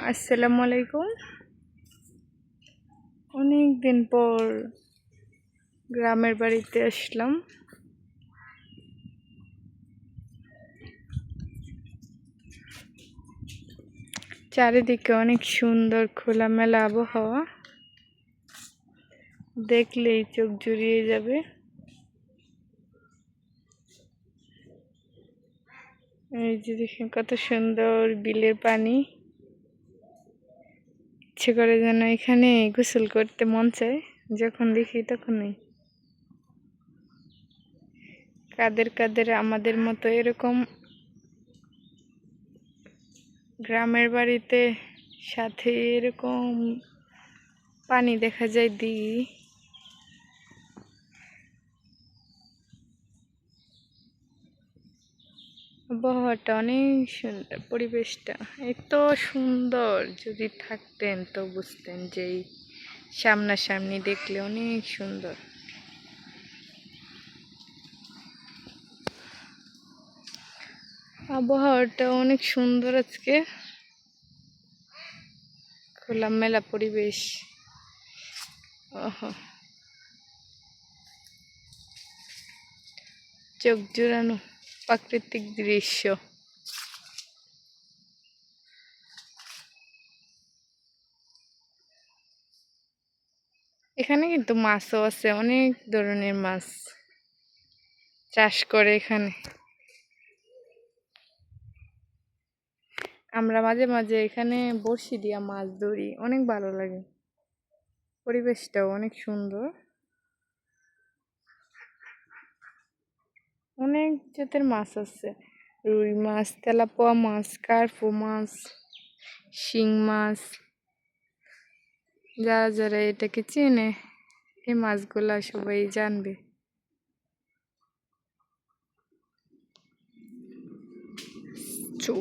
আসসালামু আলাইকুম। অনেক দিন পর গ্রামের বাড়িতে আসলাম। চারিদিকে অনেক সুন্দর খোলামেলা আবহাওয়া। দেখলেই চোখ জুড়িয়ে যাবে। এই যে দেখেন কত সুন্দর বিলের পানি। ইচ্ছে করে যেন এখানে গোসল করতে মন চায়, যখন দেখি তখনই। কাদের কাদের আমাদের মতো এরকম গ্রামের বাড়িতে সাথে এরকম পানি দেখা যায় দিঘি আবহাওয়াটা অনেক সুন্দর, পরিবেশটা এত সুন্দর। যদি থাকতেন তো বুঝতেন যে এই সামনাসামনি দেখলে অনেক সুন্দর। আবহাওয়াটা অনেক সুন্দর আজকে। খোলামেলা পরিবেশ। চোখ জুড়ানো। প্রাকৃতিক দৃশ্য। এখানে কিন্তু মাছও আছে, অনেক ধরনের মাছ চাষ করে এখানে। আমরা মাঝে মাঝে এখানে বড়শি দিয়া মাছ ধরি, অনেক ভালো লাগে। পরিবেশটাও অনেক সুন্দর। অনেক জাতের মাছ আছে। রুই মাছ, তেলাপোয়া মাছ, কার্পু মাছ, শিং মাছ। যারা যারা এটাকে চেনে, এই মাছগুলা সবাই জানবে। চৌ